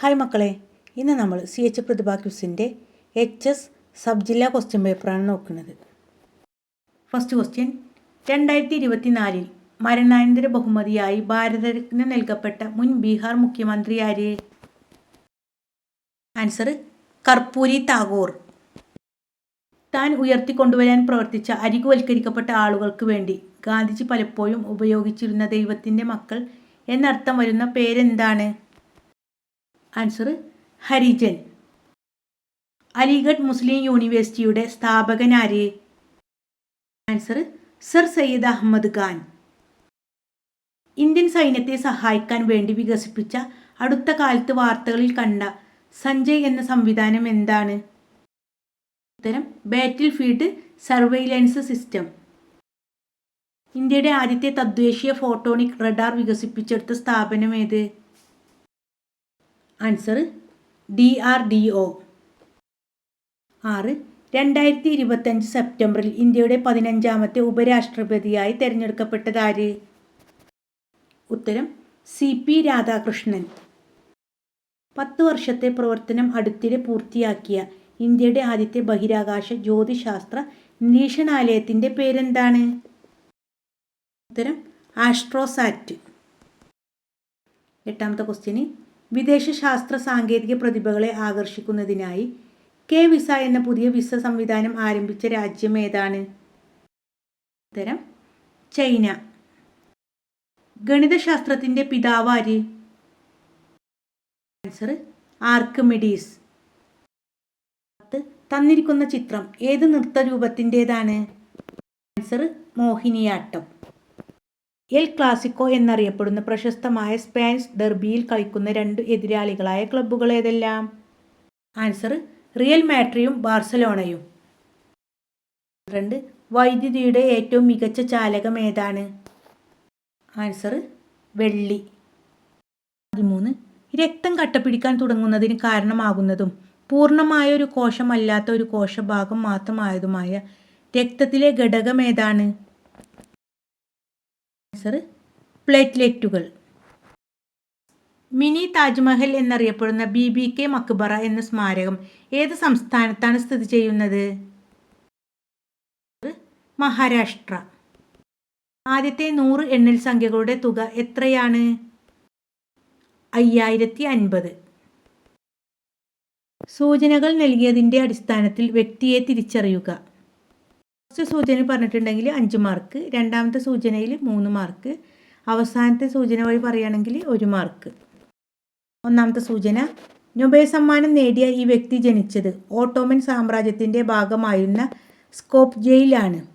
Hi മക്കളെ ഇന്ന് നമ്മൾ സി എച്ച് പ്രതിഭ ക്യൂസിന്റെ എച്ച് എസ് സബ് ജില്ലാ ക്വസ്റ്റ്യൻ പേപ്പറാണ് നോക്കുന്നത്. ഫസ്റ്റ് ക്വസ്റ്റ്യൻ രണ്ടായിരത്തി ഇരുപത്തിനാലിൽ മരണാനന്തര ബഹുമതിയായി ഭാരതരത്ന നൽകപ്പെട്ട മുൻ ബീഹാർ മുഖ്യമന്ത്രി ആര്? ആൻസർ കർപ്പൂരി താഗോർ താൻ ഉയർത്തിക്കൊണ്ടുവരാൻ പ്രവർത്തിച്ച അരികുവൽക്കരിക്കപ്പെട്ട ആളുകൾക്ക് വേണ്ടി ഗാന്ധിജി പലപ്പോഴും ഉപയോഗിച്ചിരുന്ന ദൈവത്തിന്റെ മക്കൾ എന്നർത്ഥം വരുന്ന പേരെന്താണ്? ആൻസർ ഹരിജൻ. അലിഗഡ് മുസ്ലിം യൂണിവേഴ്സിറ്റിയുടെ സ്ഥാപകൻ ആര് answer sir Syed Ahmed Khan. Indian സൈന്യത്തെ സഹായിക്കാൻ വേണ്ടി വികസിപ്പിച്ച അടുത്ത കാലത്ത് വാർത്തകളിൽ കണ്ട സഞ്ജയ് എന്ന സംവിധാനം എന്താണ്? ഉത്തരം ബാറ്റിൽ ഫീൽഡ് സർവൈലൻസ് സിസ്റ്റം ഇന്ത്യയുടെ ആദ്യത്തെ തദ്ദേശീയ ഫോട്ടോണിക് റഡാർ വികസിപ്പിച്ചെടുത്ത സ്ഥാപനം ഏത്? Answer D R D O. ആറ് രണ്ടായിരത്തി ഇരുപത്തഞ്ച് സെപ്റ്റംബറിൽ ഇന്ത്യയുടെ പതിനഞ്ചാമത്തെ ഉപരാഷ്ട്രപതിയായി തെരഞ്ഞെടുക്കപ്പെട്ടത് ആര്? ഉത്തരം സി പി രാധാകൃഷ്ണൻ. പത്ത് വർഷത്തെ പ്രവർത്തനം അടുത്തിടെ പൂർത്തിയാക്കിയ ഇന്ത്യയുടെ ആദ്യത്തെ ബഹിരാകാശ ജ്യോതിശാസ്ത്ര നിരീക്ഷണാലയത്തിന്റെ പേരെന്താണ്? ഉത്തരം ആസ്ട്രോസാറ്റ്. എട്ടാമത്തെ ക്വസ്റ്റ്യന് വിദേശ ശാസ്ത്ര സാങ്കേതിക പ്രതിഭകളെ ആകർഷിക്കുന്നതിനായി കെ വിസ എന്ന പുതിയ വിസ സംവിധാനം ആരംഭിച്ച രാജ്യം ഏതാണ്? ഉത്തരം ചൈന. ഗണിതശാസ്ത്രത്തിന്റെ പിതാവ് ആര്? Answer Archimedes. തന്നിരിക്കുന്ന ചിത്രം ഏത് നൃത്തരൂപത്തിന്റേതാണ് ആൻസർ മോഹിനിയാട്ടം. എൽ ക്ലാസിക്കോ എന്നറിയപ്പെടുന്ന പ്രശസ്തമായ സ്പാനിഷ് ഡെർബിയിൽ കളിക്കുന്ന രണ്ട് എതിരാളികളായ ക്ലബ്ബുകൾ ഏതെല്ലാം? ആൻസർ റിയൽ മാട്രിയും ബാർസലോണയും രണ്ട് വൈദ്യുതിയുടെ ഏറ്റവും മികച്ച ചാലകം ഏതാണ്? ആൻസർ വെള്ളി. പതിമൂന്ന് രക്തം കട്ടപിടിക്കാൻ തുടങ്ങുന്നതിന് കാരണമാകുന്നതും പൂർണമായ ഒരു കോശമല്ലാത്ത ഒരു കോശഭാഗം മാത്രമായതുമായ രക്തത്തിലെ ഘടകം ഏതാണ്? ആൻസർ പ്ലേറ്റ്ലെറ്റുകൾ മിനി താജ്മഹൽ എന്നറിയപ്പെടുന്ന ബി ബി കെ മക്ബറ എന്ന സ്മാരകം ഏത് സംസ്ഥാനത്താണ് സ്ഥിതി ചെയ്യുന്നത്? മഹാരാഷ്ട്ര. ആദ്യത്തെ നൂറ് എണ്ണൽ സംഖ്യകളുടെ തുക എത്രയാണ്? അയ്യായിരത്തി അൻപത് സൂചനകൾ നൽകിയതിന്റെ അടിസ്ഥാനത്തിൽ വ്യക്തിയെ തിരിച്ചറിയുക. ഫസ്റ്റ് സൂചന പറഞ്ഞിട്ടുണ്ടെങ്കിൽ അഞ്ച് മാർക്ക് രണ്ടാമത്തെ സൂചനയിൽ മൂന്ന് മാർക്ക് അവസാനത്തെ സൂചന വഴി പറയുകയാണെങ്കിൽ ഒരു മാർക്ക് ഒന്നാമത്തെ സൂചന നൊബേൽ സമ്മാനം നേടിയ ഈ വ്യക്തി ജനിച്ചത് ഓട്ടോമൻ സാമ്രാജ്യത്തിന്റെ ഭാഗമായിരുന്ന സ്കോപ്പ് ജയിലാണ്.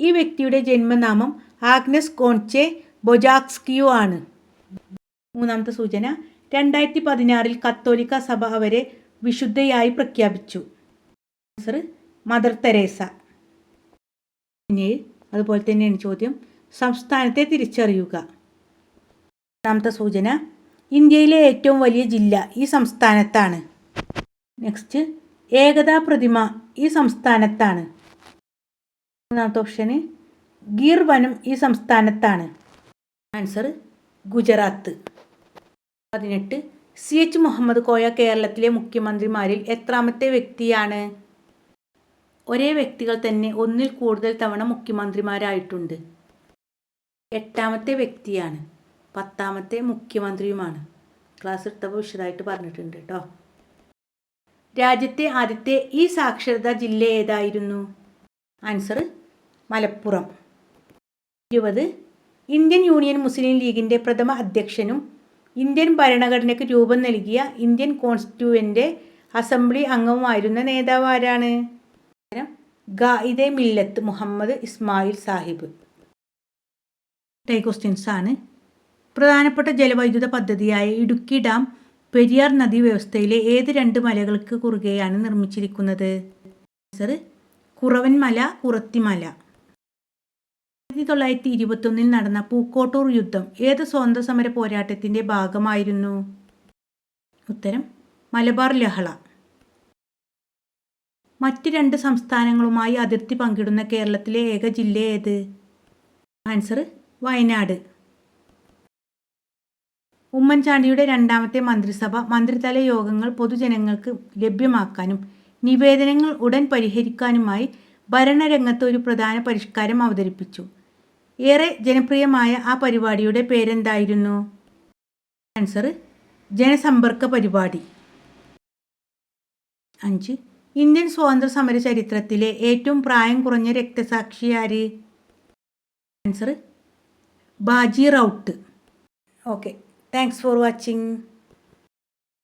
ഈ വ്യക്തിയുടെ ജന്മനാമം ആഗ്നസ് കോൺചെ ബൊജാക്സ്കിയോ ആണ്. മൂന്നാമത്തെ സൂചന രണ്ടായിരത്തി പതിനാറിൽ കത്തോലിക്ക സഭ അവരെ വിശുദ്ധയായി പ്രഖ്യാപിച്ചു. മദർ തെരേസ ഇനി അതുപോലെ തന്നെയാണ് ചോദ്യം. സംസ്ഥാനത്തെ തിരിച്ചറിയുക. രണ്ടാമത്തെ സൂചന. ഇന്ത്യയിലെ ഏറ്റവും വലിയ ജില്ല ഈ സംസ്ഥാനത്താണ്. നെക്സ്റ്റ് ഏകതാ പ്രതിമ ഈ സംസ്ഥാനത്താണ്. മൂന്നാമത്തെ ഓപ്ഷന് ഗീർ വനം ഈ സംസ്ഥാനത്താണ്. ആൻസർ ഗുജറാത്ത്. പതിനെട്ട്. സി എച്ച് മുഹമ്മദ് കോയ കേരളത്തിലെ മുഖ്യമന്ത്രിമാരിൽ എത്രാമത്തെ വ്യക്തിയാണ്? ഒരേ വ്യക്തികൾ തന്നെ ഒന്നിൽ കൂടുതൽ തവണ മുഖ്യമന്ത്രിമാരായിട്ടുണ്ട്. എട്ടാമത്തെ വ്യക്തിയാണ്. പത്താമത്തെ മുഖ്യമന്ത്രിയുമാണ്. ക്ലാസ് എടുത്തപ്പോൾ വിശദമായിട്ട് പറഞ്ഞിട്ടുണ്ട് കേട്ടോ രാജ്യത്തെ ആദ്യത്തെ ഈ സാക്ഷരതാ ജില്ല ഏതായിരുന്നു? ആൻസർ മലപ്പുറം. ഇരുപത്. ഇന്ത്യൻ യൂണിയൻ മുസ്ലിം ലീഗിന്റെ പ്രഥമ അധ്യക്ഷനും ഇന്ത്യൻ ഭരണഘടനയ്ക്ക് രൂപം നൽകിയ ഇന്ത്യൻ കോൺസ്റ്റിറ്റ്യൂവന്റ് അസംബ്ലി അംഗവുമായിരുന്ന നേതാവ് ആരാണ് ഗായിദെ മില്ലത്ത് മുഹമ്മദ് ഇസ്മായിൽ സാഹിബ്. ടൈക്വസ്റ്റ്യൻസ് ആണ്. പ്രധാനപ്പെട്ട ജലവൈദ്യുത പദ്ധതിയായ ഇടുക്കി ഡാം പെരിയാർ നദീ വ്യവസ്ഥയിലെ ഏത് രണ്ട് മലകൾക്ക് കുറുകെയാണ് നിർമ്മിച്ചിരിക്കുന്നത്? ആൻസർ കുറവൻമല കുറത്തിമല ആയിരത്തി തൊള്ളായിരത്തി ഇരുപത്തൊന്നിൽ നടന്ന പൂക്കോട്ടൂർ യുദ്ധം ഏത് സ്വാതന്ത്ര്യ സമര പോരാട്ടത്തിന്റെ ഭാഗമായിരുന്നു? ഉത്തരം മലബാർ ലഹള. മറ്റ് രണ്ട് സംസ്ഥാനങ്ങളുമായി അതിർത്തി പങ്കിടുന്ന കേരളത്തിലെ ഏക ജില്ല ഏത്? ആൻസർ വയനാട്. ഉമ്മൻചാണ്ടിയുടെ രണ്ടാമത്തെ മന്ത്രിസഭ മന്ത്രിതല യോഗങ്ങൾ പൊതുജനങ്ങൾക്ക് ലഭ്യമാക്കാനും നിവേദനങ്ങൾ ഉടൻ പരിഹരിക്കാനുമായി ഭരണരംഗത്ത് ഒരു പ്രധാന പരിഷ്കാരം അവതരിപ്പിച്ചു. ഏറെ ജനപ്രിയമായ ആ പരിപാടിയുടെ പേരെന്തായിരുന്നു? ആൻസർ ജനസമ്പർക്ക പരിപാടി. അഞ്ച് ഇന്ത്യൻ സ്വാതന്ത്ര്യ സമര ചരിത്രത്തിലെ ഏറ്റവും പ്രായം കുറഞ്ഞ രക്തസാക്ഷി ആര്? Answer Baji Rout. Okay thanks for watching